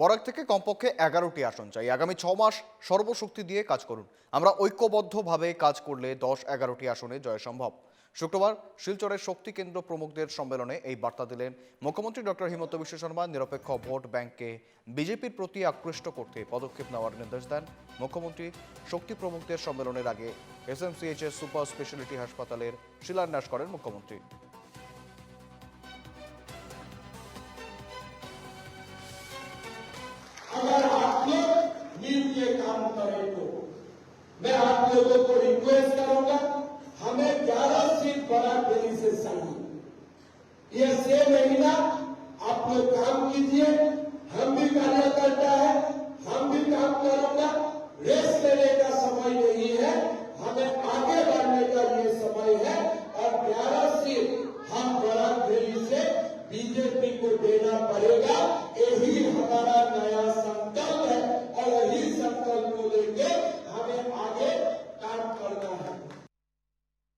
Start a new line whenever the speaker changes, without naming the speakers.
বরাক থেকে কমপক্ষে এগারোটি আসন চাই। আগামী ছ মাস সর্বশক্তি দিয়ে কাজ করুন। আমরা ঐক্যবদ্ধভাবে কাজ করলে দশ, এগারোটি আসনে জয় সম্ভব। শুক্রবার শিলচরের শক্তি কেন্দ্র প্রমুখদের সম্মেলনে এই বার্তা দিলেন মুখ্যমন্ত্রী ডক্টর হিমন্ত বিশ্ব শর্মা। নিরপেক্ষ ভোট ব্যাংককে বিজেপির প্রতি আকৃষ্ট করতে পদক্ষেপ নেওয়ার নির্দেশ দেন মুখ্যমন্ত্রী। শক্তি প্রমুখদের সম্মেলনের আগে এসএমসিএইচএস সুপার স্পেশালিটি হাসপাতালের শিলান্যাস করেন মুখ্যমন্ত্রী।
लोगों को रिक्वेस्ट करूँगा, हमें ग्यारह सीट बड़ा दिल्ली से चाहिए यह छह महीना आप लोग काम कीजिए, हम भी कार्यकर्ता है, हम भी काम करूँगा। रेस्ट लेने का समय नहीं है, हमें आगे बढ़ने का ये समय है, और ग्यारह सीट हम बड़ा दिल्ली से बीजेपी को देना पड़ेगा, यही